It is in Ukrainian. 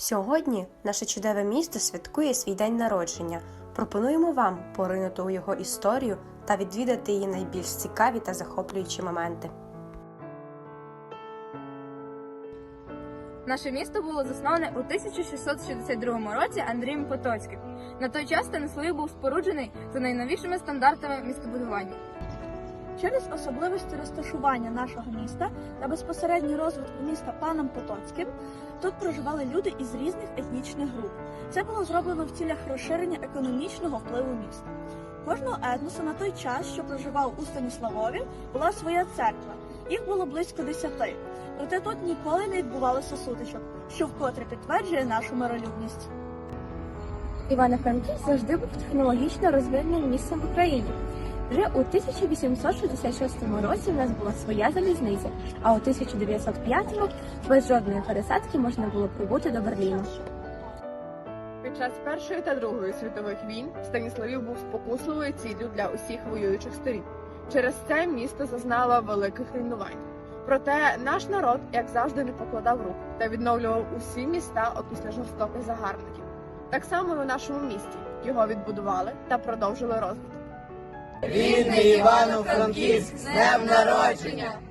Сьогодні наше чудове місто святкує свій день народження. Пропонуємо вам поринути у його історію та відвідати її найбільш цікаві та захоплюючі моменти. Наше місто було засноване у 1662 році Андрієм Потоцьким. На той час Станиславів був споруджений за найновішими стандартами містобудування. Через особливості розташування нашого міста та безпосередній розвитку міста паном Потоцьким тут проживали люди із різних етнічних груп. Це було зроблено в цілях розширення економічного впливу міста. Кожного етносу на той час, що проживав у Станіславові, була своя церква. Їх було близько десяти. Проте тут ніколи не відбувалося сутичок, що вкотре підтверджує нашу миролюбність. Івано-Франківськ завжди був технологічно розвиненим місцем в Україні. Вже у 1866 році в нас була своя залізниця, а у 1905-му без жодної пересадки можна було прибути до Берліну. Під час Першої та Другої світових війн Станіславів був спокусливою ціллю для усіх воюючих сторін. Через це місто зазнало великих руйнувань. Проте наш народ, як завжди, не покладав рук та відновлював усі міста опісля жорстоких загарбників. Так само і у нашому місті його відбудували та продовжили розвиток. Рідний Івано-Франківськ з днем народження!